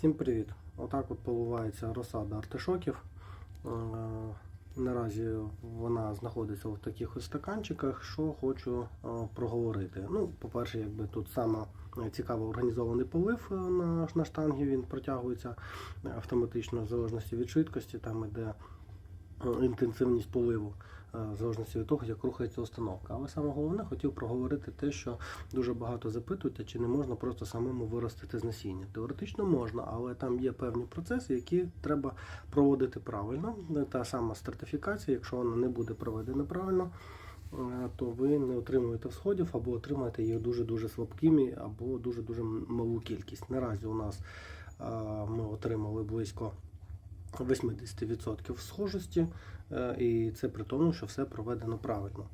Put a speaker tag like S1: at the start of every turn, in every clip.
S1: Всім привіт! Отак от поливається розсада артишоків. Е, Наразі вона знаходиться в таких стаканчиках, що хочу е, проговорити. Ну, по-перше, якби тут саме цікаво організований полив е, на, на штангі, він протягується автоматично в залежності від швидкості, там іде інтенсивність поливу, е, в залежності від того, як рухається установка. Але саме головне хотів проговорити те, що дуже багато запитують, чи не можна просто самому виростити з насіння. Теоретично можна, але там є певні процеси, які треба проводити правильно. Та сама стратифікація, якщо вона не буде проведена правильно. е, То ви не отримуєте всходів або отримаєте їх дуже-дуже слабкими, або дуже-дуже малу кількість. Наразі у нас е, ми отримали близько 80% схожості, е, і це при тому, що все проведено правильно.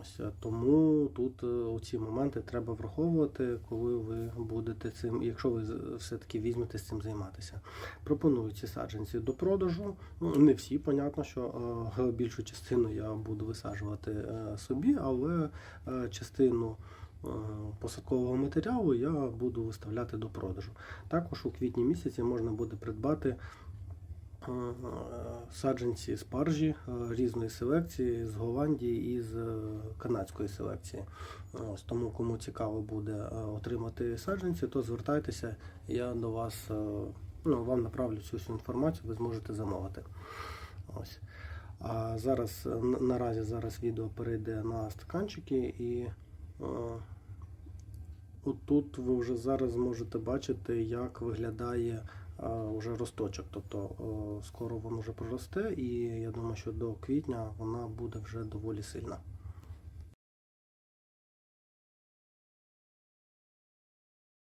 S1: Ось е, тому тут е, оці моменти треба враховувати, коли ви будете цим, якщо ви все-таки візьмете з цим займатися. Пропоную ці саджанці до продажу. Ну, Не всі, понятно, що більшу частину я буду висаджувати собі, але частину посадкового матеріалу я буду виставляти до продажу. Також у квітні місяці можна буде придбати саджанці спаржі е, різної селекції з Голландії і з е, канадської селекції. Ось тому, кому цікаво буде е, отримати саджанці, то звертайтеся, я до вас е, ну, вам направлю цю всю інформацію, ви зможете замовити. Ось. А зараз е, наразі зараз відео перейде на стаканчики і е, Отут ви вже зараз зможете бачити, як виглядає вже росточок. Тобто скоро воно вже проросте, і я думаю, що до квітня вона буде вже доволі сильна.